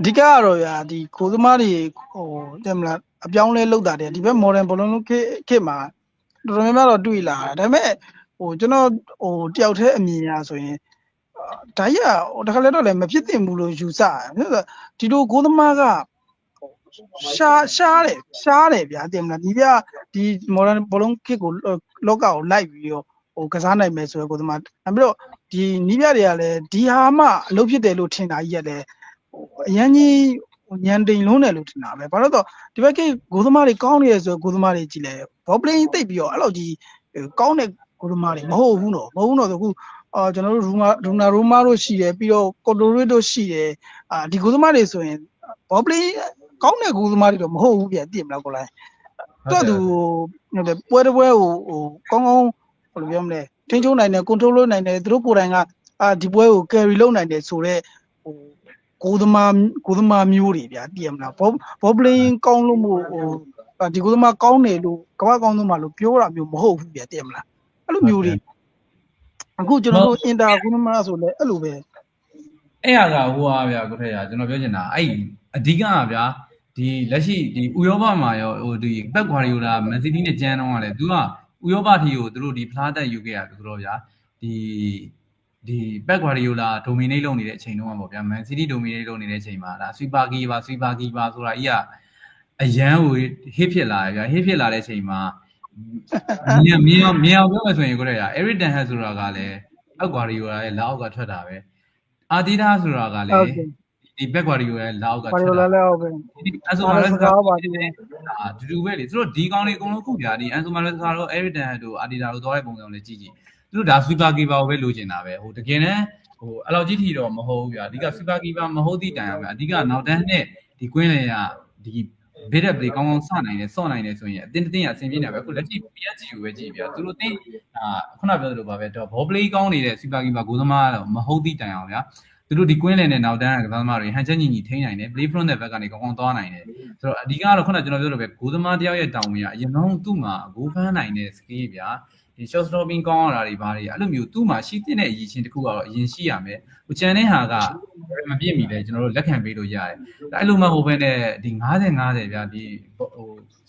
အဓိကကတော့ဗျာဒီကိုသမားတွေဟိုတဲ့မလားအပြောင်းလဲလောက်တာတဲ့ဒီဘက် modern ဘလုံးလုံးခေတ်ခေတ်မှာတော်တော်များများတော့တွေ့လာတာဒါပေမဲ့ဟိုကျွန်တော်ဟိုတယောက်တည်းအမြင်အရဆိုရင်အာဒါကြီးကဟိုတခါလဲတော့လည်းမဖြစ်သင့်ဘူးလို့ယူဆတယ်ဒီလိုကိုသမားကရှားရှားတယ်ရှားတယ်ဗျာတင်မလားဒီပြဒီ modern ဘလုံးခေတ်ကိုလောကကိုလိုက်ပြီးတော့ဟိုကစားနိုင်မယ်ဆိုတော့ကိုသမားဒါပြီးတော့ဒီနီးပြတွေကလည်းဒီဟာမှအလုပ်ဖြစ်တယ်လို့ထင်တာကြီးရတယ်ဟို အရန်ကြီးညံတိန်လုံးတယ်လို့ထင်တာပဲဘာလို့တော့ဒီဘက်ကဂိုးသမားတွေကောင်းနေရဆိုဂိုးသမားတွေကြည့်လဲဘောပလင်းတိတ်ပြီးတော့အဲ့လိုကြီးကောင်းတဲ့ဂိုးသမားတွေမဟုတ်ဘူးနော်မဟုတ်ဘူးနော်ဆိုခုအာကျွန်တော်တို့ရူမာရူနာရိုမာတို့ရှိတယ်ပြီးတော့ကိုတိုရီတို့ရှိတယ်အာဒီဂိုးသမားတွေဆိုရင်ဘောပလင်းကောင်းတဲ့ဂိုးသမားတွေတော့မဟုတ်ဘူးပြန်တည်မလားကိုလိုက်တော့သူဟိုပွဲတစ်ပွဲကိုဟိုကောင်းကောင်းဘယ်လိုပြောမလဲထိန်းချုပ်နိုင်တယ် control လုပ်နိုင်တယ်သူတို့ကိုယ်တိုင်ကအာဒီပွဲကို carry လုပ်နိုင်တယ်ဆိုတော့ဟို ကိုသမားကိုသမားမျိုးတွေဗျာတည်မလားဘောဘောပလင်းကောင်းလို့မို့ဟိုဒီကိုသမားကောင်းတယ်လို့ကမ္ဘာကောင်းသမားလို့ပြောတာမျိုးမဟုတ်ဘူးဗျာတည်မလားအဲ့လိုမျိုးတွေအခုကျွန်တော်တို့အင်တာကိုသမားဆိုလဲအဲ့လိုပဲအဲ့ဟာကဟိုဟာဗျာကိုထက်ရကျွန်တော်ပြောချင်တာအဲ့အဓိကကဗျာဒီလက်ရှိဒီဥရောပမှာရောဟိုဒီပက်ကွာရီယိုလာမန်စီးတီးနဲ့ကျန်းတော့ကလည်းသူကဥရောပထီကိုသူတို့ဒီဖလားတက်ယူခဲ့ရဆိုတော့ဗျာဒီ ဒီပက်ကွာရီယိုလာဒိုမီနေလုပ်နေတဲ့အချိန်တုန်းကပေါ့ဗျာမန်စီးတီးဒိုမီနေလုပ်နေတဲ့အချိန်မှာဒါဆွီပါကီပါဆွီပါကီပါဆိုတာကြီးကအရန်ကိုဟစ်ဖြစ်လာတယ်ဗျာဟစ်ဖြစ်လာတဲ့အချိန်မှာမြင်မြင်အောင်မြင်အောင်ပြောမယ်ဆိုရင်ကိုရရ Eric Ten Hag ဆိုတာကလည်းပက်ကွာရီယိုလာရဲ့လက်အောက်ကထွက်တာပဲအာတီဒါဆိုတာကလည်းဒီဘက်ကွာရီယိုရဲ့လက်အောက်ကဘာထွက်လို့လဲတာလဲဟုတ်ပဲဒီအန်ဆိုမာလက်စကားပါဒီအတူတူပဲလေသူတို့ဒီကောင်းလေးအကုန်လုံးခုပြဒီအန်ဆိုမာလက်စကားတော့ Eric Ten Hag တို့အာတီဒါတို့သွားတဲ့ပုံစံကိုလည်းကြည့်ကြည့် သူတို့ဒါဆွီပါကီပါကိုပဲလိုချင်တာပဲဟိုတကယ်တမ်းဟိုအဲ့လောက်ကြီးထီတော့မဟုတ်ဘူးဗျာအဓိကဆွီပါကီပါမဟုတ်သည့်တိုင်အောင်ပဲအဓိကနောက်တန်းနဲ့ဒီကွင်းလေကဒီဘစ်ရက်ပလေးကောင်းကောင်းစနိုင်တယ်စော့နိုင်တယ်ဆိုရင်အတင်းတင်းရအဆင်ပြေနေပဲအခုလက်ရှိ PSG ကိုပဲကြည့်ပြသူတို့တင်းအာခုနပြောသလိုပါပဲတော့ဘောပလေးကောင်းနေတဲ့ဆွီပါကီပါဂိုးသမားတော့မဟုတ်သည့်တိုင်အောင်ဗျာ သူတို့ဒီကွင်းလင်နဲ့နောက်တန်းကစားသမားတွေဟန်ချက်ညီညီထိန်းနိုင်တယ် play front တဲ့ဘက်ကနေကောင်းကောင်းသွားနိုင်တယ်ဆိုတော့အဓိကတော့ခုနကျွန်တော်ပြောလို့ပဲဂိုးသမားတယောက်ရဲ့တောင်းဝင်ကအရင်ဆုံးသူ့မှာဂိုးဖမ်းနိုင်တဲ့ skill ဗျာဒီ short stopping ကောင်းရတာတွေဘာတွေအဲ့လိုမျိုးသူ့မှာရှိတဲ့အရည်ချင်းတစ်ခုကတော့အရင်ရှိရမယ်ဟိုကျန်တဲ့ဟာကမပြည့်မီလဲကျွန်တော်တို့လက်ခံပေးလို့ရတယ်အဲ့လိုမှဟိုဘက်နဲ့ဒီ90 50ဗျာဒီဟို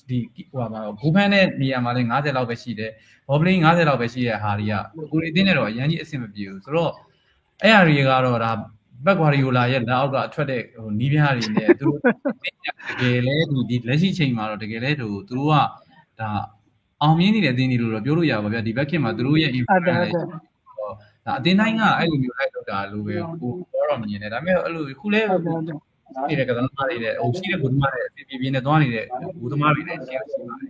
ဒီဟိုဟာမှာဂိုးဖမ်းတဲ့နေရာမှာလဲ90လောက်ပဲရှိတယ်ဘောပလင်း90လောက်ပဲရှိတဲ့ဟာတွေကကိုရီတင်းနဲ့တော့အရင်ကြီးအဆင်မပြေဘူးဆိုတော့ အဲ့ဟာတွေကတော့ဒါဘက်ကွာရီယိုလာရဲ့လက်အောက်ကအထွက်တဲ့ဟိုနီးပြားတွေနဲ့သူတို့တကယ်လဲဒီဒီလက်ရှိချိန်မှာတော့တကယ်လဲသူသူတို့ကဒါအောင်မြင်နေတဲ့အသင်းတွေလို့တော့ပြောလို့ရပါဗျာဒီဘက်ခင်မှာသူတို့ရဲ့အဲ့ influence ဒါလဲအဲ့ဒါဒါအတင်းတိုင်းကအဲ့လိုမျိုးလိုက်လောက်တာလို့ပဲကိုပြောတော့မမြင်နဲ့ဒါပေမဲ့အဲ့လိုခုလဲဟုတ်တယ်ဟုတ်တယ်နေတဲ့ကစားသမားတွေနဲ့ဟိုရှိတဲ့ဘုသမားတွေအစီအပြေပြေနဲ့သွားနေတဲ့ဘုသမားတွေနဲ့ရှင်းရှင်းပါတယ်